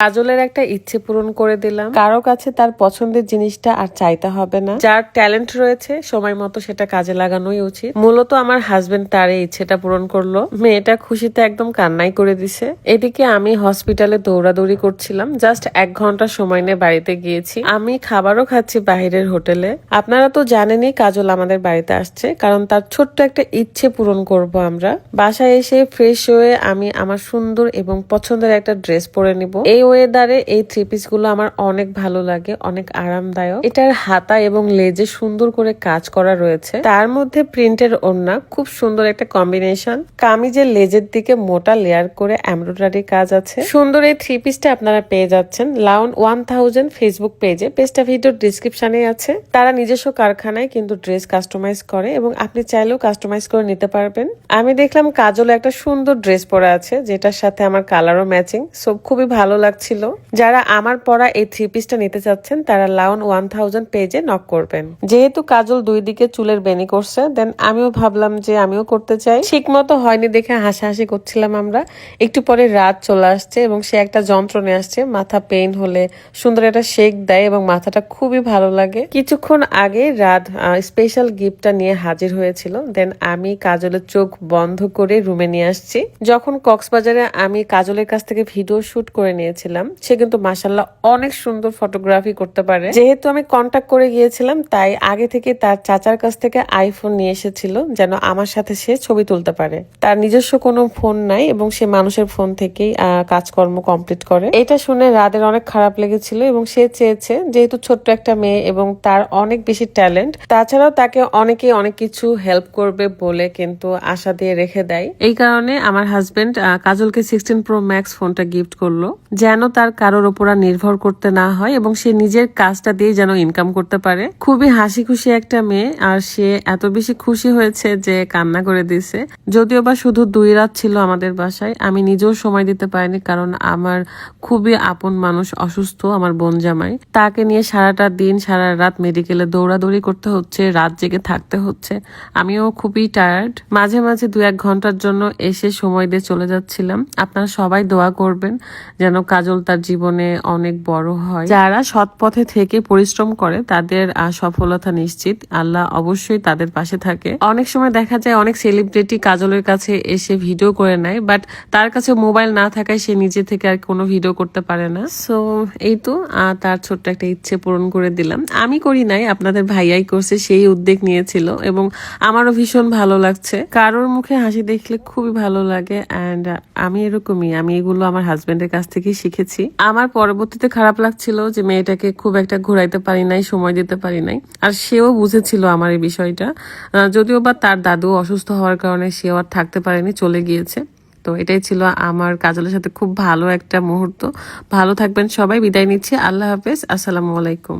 কাজলের একটা ইচ্ছে পূরণ করে দিলাম। কারও কাছে তার পছন্দের জিনিসটা আর চাইতে হবে না। যার ট্যালেন্ট রয়েছে সময় মতো সেটা কাজে লাগানোই উচিত। মূলত আমার হাজবেন্ড তার এই ইচ্ছেটা পূরণ করল। মেয়েটা খুশিতে একদম কান্নাই করে দিছে। এদিকে আমি হসপিটালে দৌড়াদৌড়ি করছিলাম। জাস্ট এক ঘণ্টা সময় নিয়ে বাড়িতে গিয়েছি। আমি খাবারও খাচ্ছি বাইরের হোটেলে। আপনারা তো জানেনই কাজল আমাদের বাড়িতে আসছে কারণ তার ছোট্ট একটা ইচ্ছে পূরণ করব আমরা। বাসায় এসে ফ্রেশ হয়ে আমি আমার সুন্দর এবং পছন্দের একটা ড্রেস পরে নিব। এই ওয়েদারে এই থ্রি পিসগুলো আমার অনেক ভালো লাগে, অনেক আরামদায়ক। এটার হাতা এবং লেজে সুন্দর করে কাজ করা রয়েছে। তার মধ্যে প্রিন্টের ওড়না, খুব সুন্দর একটা কম্বিনেশন কামিজের লেজের দিকে মোটা লেয়ার করে এমব্রয়ডারি কাজ আছে। সুন্দর এই থ্রি পিসটা আপনারা পেয়ে যাচ্ছেন লাউন ওয়ান থাউজেন্ড ফেসবুক পেজে পেজটা ভিডিওর ডিসক্রিপশনে আছে। তারা নিজস্ব কারখানায় কিন্তু ড্রেস কাস্টমাইজ করে এবং আপনি চাইলেও কাস্টমাইজ করে নিতে পারবেন। আমি দেখলাম কাজল একটা সুন্দর ড্রেস পরা আছে, যেটার সাথে আমার কালারও ম্যাচিং সো খুবই ভালো লাগছিল যারা আমার পরা এই থ্রি পিসটা নিতে চাচ্ছেন, তারা লাউন ওয়ান থাউজেন্ড পেজে নক করবেন। যেহেতু কাজল দুই দিকে চুলের বেনি করছে দেন আমিও ভাবলাম যে আমিও করতে চাই। ঠিক মতো হয়নি দেখে হাসাহাসি করছিলাম আমরা। একটু পরে রাত চলে আসছে এবং সে একটা যন্ত্র নিয়ে আসছে, মাথা পেইন হলে সুন্দর একটা শেক দেয় এবং মাথাটা খুবই ভালো লাগে। কিছুক্ষণ আগে রাত স্পেশাল গিফটটা নিয়ে হাজির হয়েছিল দেন আমি কাজলের চোখ বন্ধ করে রুমে নিয়ে আসছি। যখন কক্সবাজারে আমি কাজলের কাছ থেকে ভিডিও শুট করে নিয়েছিলাম সে কিন্তু মাসাল্লাহ অনেক সুন্দর ফটোগ্রাফি করতে পারে। যেহেতু আমি কন্ট্যাক্ট করে গিয়েছিলাম, তাই আগে থেকে তার চাচার কাছ থেকে আইফোন নিয়ে এসেছিল, যেন আমার সাথে সে ছবি তুলতে পারে। তার নিজস্ব কোনো ফোন নাই এবং সে মানুষের ফোন থেকেই কাজকর্ম কমপ্লিট করে। এটা শুনে রাদের অনেক খারাপ লেগেছিল এবং সে চেয়েছে, যেহেতু ছোট্ট একটা মেয়ে এবং তার অনেক বেশি ট্যালেন্ট তাছাড়াও তাকে অনেকে অনেক কিছু হেল্প করবে বলে কিন্তু আশা দিয়ে রেখে দেয়। এই কারণে আমার হাজবেন্ড কাজলকে সিক্সটিন প্রো ম্যাক্স ফোনটা গিফট করল, যেন তার কারোর ওপর নির্ভর করতে না হয় এবং সে নিজের কাজটা দিয়ে যেন ইনকাম করতে পারে। খুবই হাসি খুশি একটা মেয়ে, আর সে এত বেশি খুশি হয়েছে যে কান্না করে দিছে যদিও বা শুধু দুই রাত ছিল আমাদের বাসায়, আমি নিজেও সময় দিতে পারিনি কারণ আমার খুবই আপন মানুষ, অসুস্থ আমার বোন জামাই। তাকে নিয়ে সারাটা দিন, সারা রাত মেডিকেলে দৌড়াদৌড়ি করতে হচ্ছে, রাত জেগে থাকতে হচ্ছে। আমিও খুবই টায়ার্ড মাঝে মাঝে দু এক ঘণ্টার জন্য এসে সময় দিয়ে চলে যাচ্ছিলাম। আপনারা সবাই দোয়া করবেন যেন কাজল তার জীবনে অনেক বড় হয়। যারা সৎ পথে থেকে পরিশ্রম করে, তাদের সফলতা নিশ্চিত। আল্লাহ অবশ্যই তাদের পাশে থাকে। অনেক সময় দেখা যায় অনেক সেলিব্রিটি কাজলের কাছে এসে ভিডিও করে নেয় বাট তার কাছে মোবাইল না থাকায় সে নিজে থেকে আর কোনো ভিডিও করতে পারে না। সো এই তো তার ছোট্ট একটা ইচ্ছে পূরণ করে দিলাম। আমি করি নাই, আপনাদের ভাইয়াই করছে, সেই উদ্যোগ নিয়েছিল এবং আমারও ভীষণ ভালো লাগছে। কারোর মুখে হাসি দেখলে খুবই ভালো লাগে অ্যান্ড আমি এরকমই, আমি এগুলো আমার হাজবেন্ডের কাছ থেকেই শিখেছি। আমার পরবর্তীতে খারাপ লাগছিল যে মেয়েটাকে খুব একটা ঘোরাইতে পারি নাই, সময় দিতে পারি নাই। আর সেও বুঝেছিল আমার এই বিষয়টা। যদিও বা তার দাদু অসুস্থ হওয়ার কারণে সেও আর থাকতে পারেনি, চলে গিয়েছে। তো এটাই ছিল আমার কাজলের সাথে খুব ভালো একটা মুহূর্ত। ভালো থাকবেন সবাই, বিদায় নিচ্ছি। আল্লাহ হাফেজ। আসসালামু আলাইকুম।